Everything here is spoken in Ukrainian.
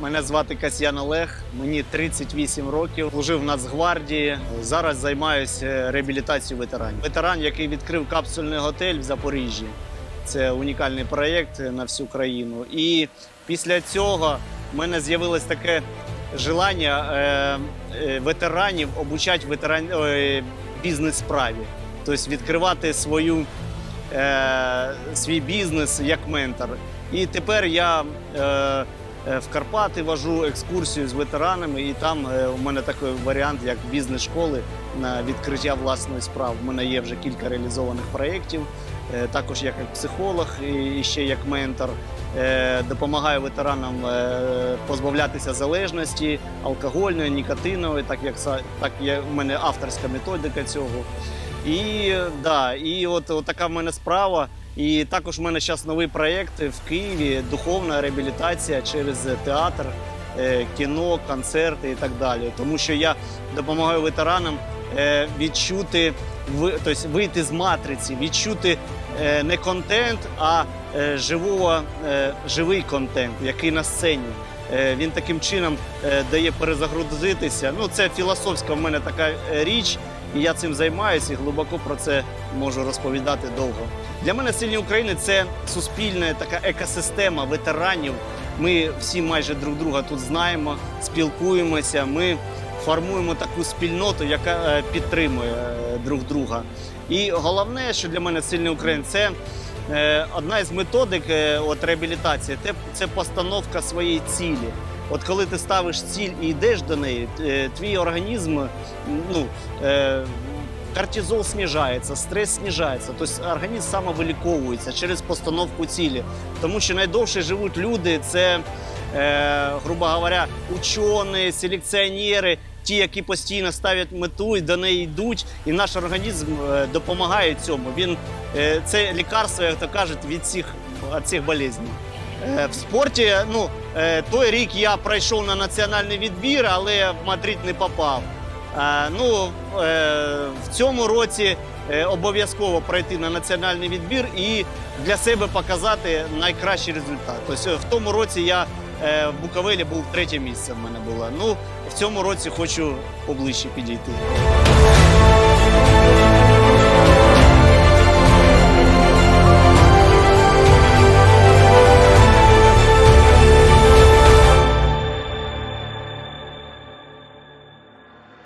Мене звати Касьян Олег, мені 38 років. Служив в Нацгвардії. Зараз займаюся реабілітацією ветеранів. Ветеран, який відкрив капсульний готель в Запоріжжі. Це унікальний проєкт на всю країну. І після цього в мене з'явилось таке желання е, е, ветеранів обучати ветеран, е, бізнес-справі. Тобто відкривати свою, свій бізнес як ментор. І тепер я в Карпати вожу екскурсію з ветеранами, і там е, у мене такий варіант, як бізнес-школи на відкриття власної справи. У мене є вже кілька реалізованих проєктів. Е, Також як психолог і ще як ментор. Е, Допомагаю ветеранам е, позбавлятися залежності алкогольної, нікотинової, так як так є у мене авторська методика цього. І да, і от, от така в мене справа. І також в мене зараз новий проєкт в Києві духовна реабілітація через театр, е, кіно, концерти і так далі. Тому що я допомагаю ветеранам е, відчути тобто вийти з матриці, відчути е, не контент, а живого, живий контент, який на сцені. Він таким чином дає перезагрузитися. Ну, це філософська в мене така річ, і я цим займаюся і глибоко про це можу розповідати довго. Для мене сильні України це суспільна така екосистема ветеранів. Ми всі майже друг друга тут знаємо, спілкуємося. Ми формуємо таку спільноту, яка е, підтримує е, друг друга. І головне, що для мене сильний Україн, це е, одна із методик от, реабілітації це постановка своєї цілі. От коли ти ставиш ціль і йдеш до неї, е, твій організм ну, е, кортизол снижається, стрес снижається. Тобто організм самовиліковується через постановку цілі. Тому що найдовше живуть люди це, е, грубо говоря, учені, селекціонери, ті, які постійно ставлять мету і до неї йдуть, і наш організм допомагає цьому. Він це лікарство, як то кажуть, від цих, від цих болезней. Е, В спорті, ну е, той рік я пройшов на національний відбір, але в Мадрид не попав. Е, Ну в цьому році обов'язково пройти на національний відбір і для себе показати найкращий результат. Тобто в тому році я в Буковелі був третє місце. В мене було. Ну в цьому році хочу поближче підійти.